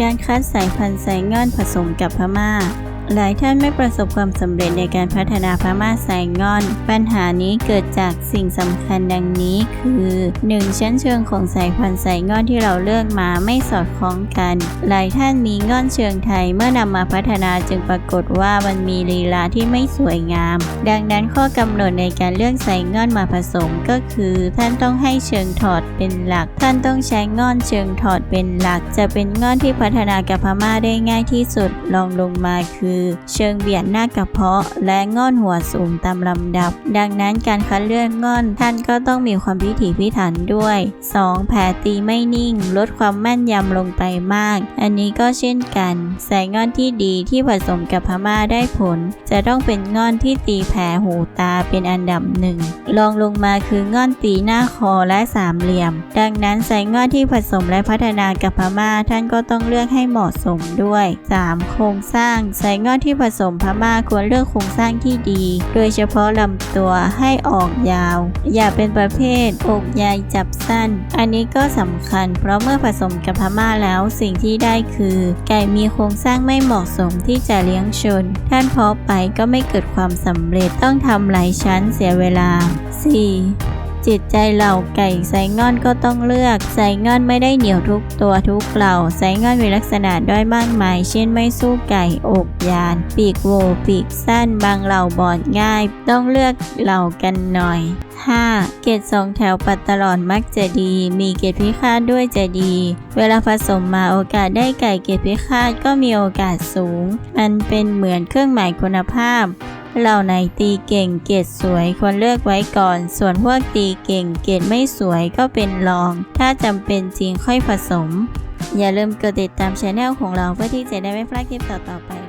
การคัดสายพันธุ์ไซง่อนผสมกับพม่า หลายท่านไม่ประสบความสำเร็จในการพัฒนาพม่าไซงอน ปัญหานี้เกิดจากสิ่งสำคัญดังนี้คือ 1. ชั้นเชิงของสายพันธุ์ไซงอนที่เราเลือกมาไม่สอดคล้องกัน หลายท่านมีงอนเชิงไทยเมื่อนำมาพัฒนาจึงปรากฏว่ามันมีลีลาที่ไม่สวยงาม ดังนั้นข้อกำหนดในการเลือกไซงอนมาผสมก็คือ ท่านต้องให้เชิงถอดเป็นหลัก ท่านต้องใช้งอนเชิงถอดเป็นหลัก จะเป็นงอนที่พัฒนากับพม่าได้ง่ายที่สุดลองลงมาคือเชิงเบียดหน้ากระเพาะ และง่อนหัวสูงตามลำดับ ดังนั้นการคัดเลือกง่อนท่านก็ต้องมีความพิถีพิถันด้วย 2. แผลตีไม่นิ่ง ลดความแม่นยำลงไปมาก อันนี้ก็เช่นกันใส่ง่อนที่ดีที่ผสมกับพม่าได้ผล จะต้องเป็นง่อนที่ตีแผลหูตาเป็นอันดับหนึ่งรองลงมาคือง่อนตีหน้าคอและสามเหลี่ยม ดังนั้นใส่ง่อนที่ผสมและพัฒนากับพม่าท่านก็ต้องเลือกให้เหมาะสมด้วย 3. โครงสร้างใส่งอนที่ผสมพม่าควรเลือกโครงสร้างที่ดี โดยเฉพาะลำตัวให้ออกยาว อย่าเป็นประเภทอกใหญ่จับสั้น อันนี้ก็สำคัญ เพราะเมื่อผสมกับพม่าแล้วสิ่งที่ได้คือ ไก่มีโครงสร้างไม่เหมาะสมที่จะเลี้ยงชน ท่านเพาะไปก็ไม่เกิดความสำเร็จต้องทำหลายชั้นเสียเวลา 4. จิตใจเหล่าไก่ไซง่อนก็ต้องเลือกไซง่อนไม่ได้เหนียวทุกตัวทุกเหล่าไซง่อนมีลักษณะด้อยมากมาย เช่นไม่สู้ไก่อกยาน ปีกโวปีกสั้น บางเหล่าบอดง่าย ต้องเลือกเหล่ากันหน่อย 5. เกรดสองแถวปัดตลอดมักจะดี มีเกรดพิฆาตด้วยจะดี เวลาผสมมาโอกาสได้ไก่เกรดพิฆาตก็มีโอกาสสูง มันเป็นเหมือนเครื่องหมายคุณภาพ เหล่าไหนตีเก่งเกรดสวยควรเลือกไว้ก่อน ส่วนพวกตีเก่งเกรดไม่สวยก็เป็นรอง ถ้าจำเป็นจริงค่อยผสม อย่าลืมกดติดตามช anel ของเราเพื่อที่จะได้ไม่พลาดคลิปต่อๆไป